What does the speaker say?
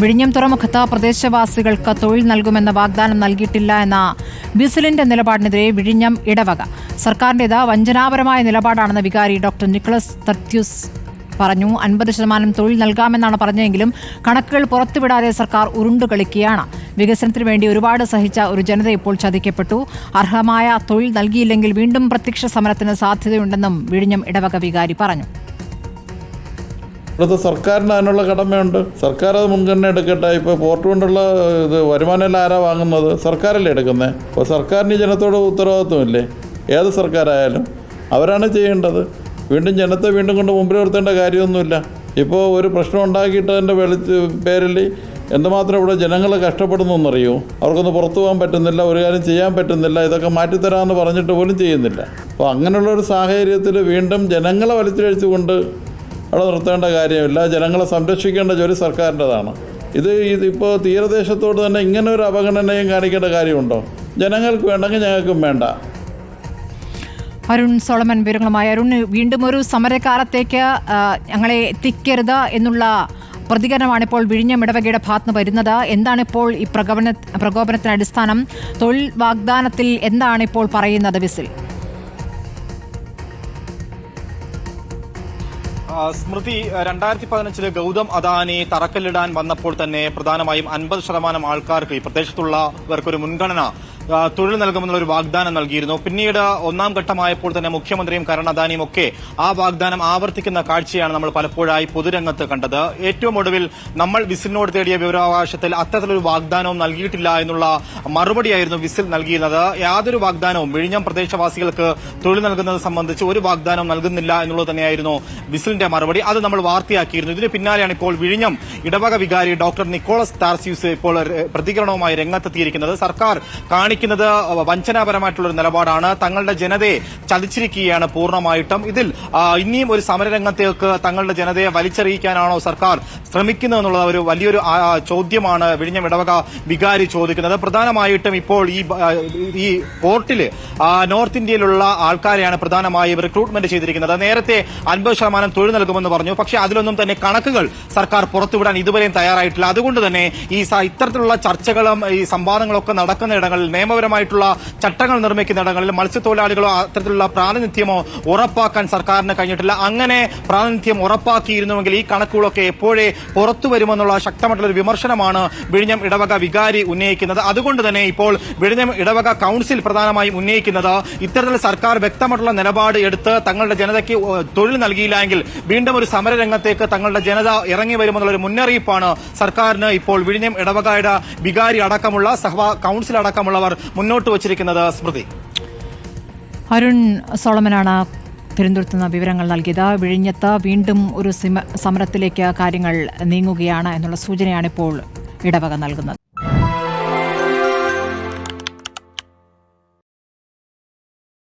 വിഴിഞ്ഞം തുറമുഖത്ത് പ്രദേശവാസികൾക്ക് തൊഴിൽ നൽകുമെന്ന വാഗ്ദാനം നൽകിയിട്ടില്ല എന്ന ബിസിലിന്റെ നിലപാടിനെതിരെ വിഴിഞ്ഞം ഇടവക. സർക്കാരിന്റേത് വഞ്ചനാപരമായ നിലപാടാണെന്ന് വികാരി ഡോക്ടർ നിക്കോളസ് തർത്യൂസ് പറഞ്ഞു. അൻപത് ശതമാനം തൊഴിൽ നൽകാമെന്നാണ് പറഞ്ഞതെങ്കിലും കണക്കുകൾ പുറത്തുവിടാതെ സർക്കാർ ഉരുണ്ടുകളിക്കുകയാണ് വികസനത്തിന് വേണ്ടി ഒരുപാട് സഹിച്ച ഒരു ജനത ഇപ്പോൾ ചതിക്കപ്പെട്ടു. അർഹമായ തൊഴിൽ നൽകിയില്ലെങ്കിൽ വീണ്ടും പ്രത്യക്ഷ സമരത്തിന് സാധ്യതയുണ്ടെന്നും വിഴിഞ്ഞം ഇടവക വികാരി പറഞ്ഞു. ഇവിടുത്തെ സർക്കാരിന് അതിനുള്ള കടമയുണ്ട്. സർക്കാർ അത് മുൻഗണന എടുക്കട്ടെ. ഇപ്പോൾ പോർട്ട് കൊണ്ടുള്ള ഇത് വരുമാനമെല്ലാം ആരാ വാങ്ങുന്നത്? സർക്കാരല്ലേ എടുക്കുന്നത് അപ്പോൾ സർക്കാരിന് ജനത്തോട് ഉത്തരവാദിത്വമില്ലേ? ഏത് സർക്കാരായാലും അവരാണ് ചെയ്യേണ്ടത്. വീണ്ടും ജനത്തെ വീണ്ടും കൊണ്ട് മുമ്പിൽ നിർത്തേണ്ട കാര്യമൊന്നുമില്ല. ഇപ്പോൾ ഒരു പ്രശ്നം ഉണ്ടാക്കിയിട്ടതിന്റെ വെളിച്ച് പേരിൽ എന്തുമാത്രം ഇവിടെ ജനങ്ങൾ കഷ്ടപ്പെടുന്നു എന്നറിയോ? അവർക്കൊന്ന് പുറത്തു പോകാൻ പറ്റുന്നില്ല ഒരു കാര്യം ചെയ്യാൻ പറ്റുന്നില്ല ഇതൊക്കെ മാറ്റിത്തരാമെന്ന് പറഞ്ഞിട്ട് പോലും ചെയ്യുന്നില്ല. അപ്പോൾ അങ്ങനെയുള്ള ഒരു സാഹചര്യത്തിൽ വീണ്ടും ജനങ്ങളെ വലിച്ചിഴച്ചുകൊണ്ട് അവിടെ നിർത്തേണ്ട കാര്യമില്ല. ജനങ്ങളെ സംരക്ഷിക്കേണ്ട ജോലി സർക്കാരിന്റെതാണ്. ഇത് ഇതിപ്പോൾ തീരദേശത്തോട് തന്നെ ഇങ്ങനെ ഒരു അവഗണനയും കാണിക്കേണ്ട കാര്യമുണ്ടോ? ജനങ്ങൾക്ക് വേണ്ടെങ്കിൽ ഞങ്ങൾക്കും വേണ്ട. അരുൺ സോളമൻ വിവരങ്ങളുമായി. അരുൺ വീണ്ടും ഒരു സമരകാലത്തേക്ക് ഞങ്ങളെ എത്തിക്കരുത് എന്നുള്ള പ്രതികരണമാണ് ഇപ്പോൾ വിഴിഞ്ഞം ഇടവകയുടെ ഭാഗത്ത് വരുന്നത്. എന്താണ് ഇപ്പോൾ ഈ പ്രകോപന പ്രകോപനത്തിന് അടിസ്ഥാനം തൊഴിൽ വാഗ്ദാനത്തിൽ എന്താണ് ഇപ്പോൾ പറയുന്നത് വിസിൽ? സ്മൃതി രണ്ടായിരത്തി പതിനഞ്ചിൽ ഗൗതം അദാനി തറക്കല്ലിടാൻ വന്നപ്പോൾ തന്നെ പ്രധാനമായും അൻപത് ശതമാനം ആൾക്കാർക്ക് ഈ പ്രദേശത്തുള്ളവർക്കൊരു മുൻഗണന തൊഴിൽ നൽകുമെന്നുള്ള ഒരു വാഗ്ദാനം നൽകിയിരുന്നു. പിന്നീട് ഒന്നാം ഘട്ടമായപ്പോൾ തന്നെ മുഖ്യമന്ത്രിയും കരണദാനിയും ഒക്കെ ആ വാഗ്ദാനം ആവർത്തിക്കുന്ന കാഴ്ചയാണ് നമ്മൾ പലപ്പോഴായി പൊതുരംഗത്ത് കണ്ടത്. ഏറ്റവും ഒടുവിൽ നമ്മൾ വിസിലിനോട് തേടിയ വിവരാവകാശത്തിൽ അത്തരത്തിലൊരു വാഗ്ദാനവും നൽകിയിട്ടില്ല എന്നുള്ള മറുപടിയായിരുന്നു വിസിൽ നൽകിയിരുന്നത്. യാതൊരു വാഗ്ദാനവും വിഴിഞ്ഞം പ്രദേശവാസികൾക്ക് തൊഴിൽ നൽകുന്നത് സംബന്ധിച്ച് ഒരു വാഗ്ദാനവും നൽകുന്നില്ല എന്നുള്ളത് തന്നെയായിരുന്നു വിസിലിന്റെ മറുപടി. അത് നമ്മൾ വാർത്തയാക്കിയിരുന്നു. ഇതിന് പിന്നാലെയാണ് ഇപ്പോൾ വിഴിഞ്ഞം ഇടവക വികാരി ഡോക്ടർ നിക്കോളസ് താർസ്യൂസ് ഇപ്പോൾ പ്രതികരണവുമായി രംഗത്തെത്തിയിരിക്കുന്നത്. സർക്കാർ കാണിക്കുന്നത് വഞ്ചനാപരമായിട്ടുള്ള ഒരു നിലപാടാണ്. തങ്ങളുടെ ജനതയെ ചതിച്ചിരിക്കുകയാണ് പൂർണമായിട്ടും. ഇതിൽ ഇനിയും ഒരു സമരരംഗത്തേക്ക് തങ്ങളുടെ ജനതയെ വലിച്ചെറിയിക്കാനാണോ സർക്കാർ ശ്രമിക്കുന്നത് എന്നുള്ളത് ഒരു വലിയൊരു ചോദ്യമാണ് വിഴിഞ്ഞം ഇടവക വികാരി ചോദിക്കുന്നത്. പ്രധാനമായിട്ടും ഇപ്പോൾ ഈ ഈ പോർട്ടിൽ നോർത്ത് ഇന്ത്യയിലുള്ള ആൾക്കാരെയാണ് പ്രധാനമായും റിക്രൂട്ട്മെന്റ് ചെയ്തിരിക്കുന്നത്. നേരത്തെ അൻപത് ശതമാനം തൊഴിൽ നൽകുമെന്ന് പറഞ്ഞു. പക്ഷേ അതിലൊന്നും തന്നെ കണക്കുകൾ സർക്കാർ പുറത്തുവിടാൻ ഇതുവരെയും തയ്യാറായിട്ടില്ല. അതുകൊണ്ട് തന്നെ ഈ ഇത്തരത്തിലുള്ള ചർച്ചകളും ഈ സംവാദങ്ങളൊക്കെ നടക്കുന്ന ഇടങ്ങളിൽ നിയമപരമായിട്ടുള്ള ചട്ടങ്ങൾ നിർമ്മിക്കുന്ന ഇടങ്ങളിൽ മത്സ്യത്തൊഴിലാളികളോ അത്തരത്തിലുള്ള പ്രാതിനിധ്യമോ ഉറപ്പാക്കാൻ സർക്കാരിന് കഴിഞ്ഞിട്ടില്ല. അങ്ങനെ പ്രാതിനിധ്യം ഉറപ്പാക്കിയിരുന്നുവെങ്കിൽ ഈ കണക്കുകളൊക്കെ എപ്പോഴേ പുറത്തു വരുമെന്നുള്ള ശക്തമായിട്ടുള്ള ഒരു വിമർശനമാണ് വിഴിഞ്ഞം ഇടവക വികാരി ഉന്നയിക്കുന്നത്. അതുകൊണ്ട് തന്നെ ഇപ്പോൾ വിഴിഞ്ഞം ഇടവക കൌൺസിൽ പ്രധാനമായും ഉന്നയിക്കുന്നത് ഇത്തരത്തിൽ സർക്കാർ വ്യക്തമായിട്ടുള്ള നിലപാട് എടുത്ത് തങ്ങളുടെ ജനതയ്ക്ക് തൊഴിൽ നൽകിയില്ല എങ്കിൽ വീണ്ടും ഒരു സമരരംഗത്തേക്ക് തങ്ങളുടെ ജനത ഇറങ്ങി വരുമെന്നുള്ള ഒരു മുന്നറിയിപ്പാണ് സർക്കാരിന് ഇപ്പോൾ വിഴിഞ്ഞം ഇടവകയുടെ വികാരി അടക്കമുള്ള സഭ കൌൺസിൽ അടക്കമുള്ളവർ മുന്നോട്ട് വച്ചിരിക്കുന്നത് സ്മൃതി. അരുൺ സോളമനാണ് തിരുവനന്തപുരത്ത് നിന്ന് വിവരങ്ങൾ നൽകിയത്. വിഴിഞ്ഞത്ത് വീണ്ടും ഒരു സിമ- സമരത്തിലേക്ക് കാര്യങ്ങൾ നീങ്ങുകയാണ് എന്നുള്ള സൂചനയാണ് ഇപ്പോൾ ഇടവക നൽകുന്നത്.